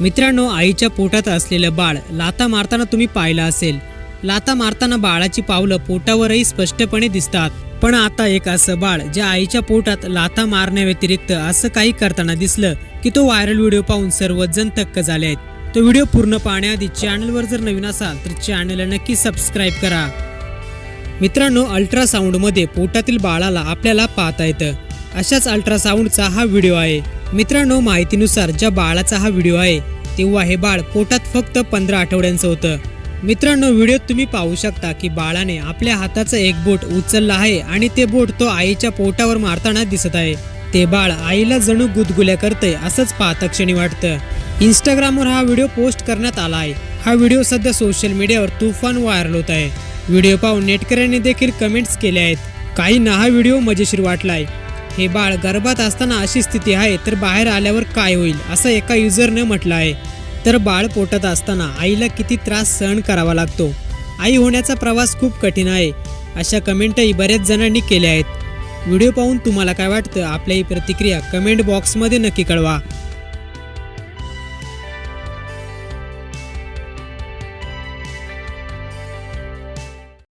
मित्रांनो आईच्या पोटात असलेलं बाळ लाता मारताना तुम्ही पाहिलं असेल. लाता मारताना बाळाची पावलं पोटावरही स्पष्टपणे दिसतात. पण आता एक असं बाळ ज्या आईच्या पोटात लाथा मारण्याव्यतिरिक्त असं काही करताना दिसलं की तो व्हायरल व्हिडिओ पाहून सर्वच जण थक्क झाले आहेत. तो व्हिडिओ पूर्ण पाहण्याआधी चॅनलवर जर नवीन असाल तर चॅनलला नक्की सबस्क्राईब करा. मित्रांनो अल्ट्रासाऊंडमध्ये पोटातील बाळाला आपल्याला पाहता येतं. अशाच अल्ट्रासाऊंडचा हा व्हिडिओ आहे. मित्रांनो माहितीनुसार ज्या बाळाचा हा व्हिडिओ आहे तेव्हा हे बाळ पोटात फक्त पंधरा आठवड्यांचं होतं. मित्रांनो व्हिडिओत तुम्ही पाहू शकता की बाळाने आपल्या हाताचं एक बोट उचललं आहे आणि ते बोट तो आईच्या पोटावर मारताना दिसत आहे. ते बाळ आईला जणू गुदगुल्या करते असंच पाहता क्षणी वाटतं. इंस्टाग्रामवर हा व्हिडिओ पोस्ट करण्यात आला आहे. हा व्हिडिओ सध्या सोशल मीडियावर तुफान व्हायरल होत आहे. व्हिडिओ पाहून नेटकऱ्यांनी देखील कमेंट्स केले आहेत. काहींना हा व्हिडिओ मजेशीर वाटलाय. हे बाळ गर्भात असताना अशी स्थिती आहे तर बाहेर आल्यावर काय होईल असं एका युजरने म्हटलं आहे. तर बाळ पोटात असताना आईला किती त्रास सहन करावा लागतो? आई होण्याचा प्रवास खूप कठीण आहे. अशा कमेंटही बऱ्याच जणांनी केल्या आहेत. व्हिडिओ पाहून तुम्हाला काय वाटतं? आपल्या ही प्रतिक्रिया कमेंट बॉक्समध्ये नक्की कळवा.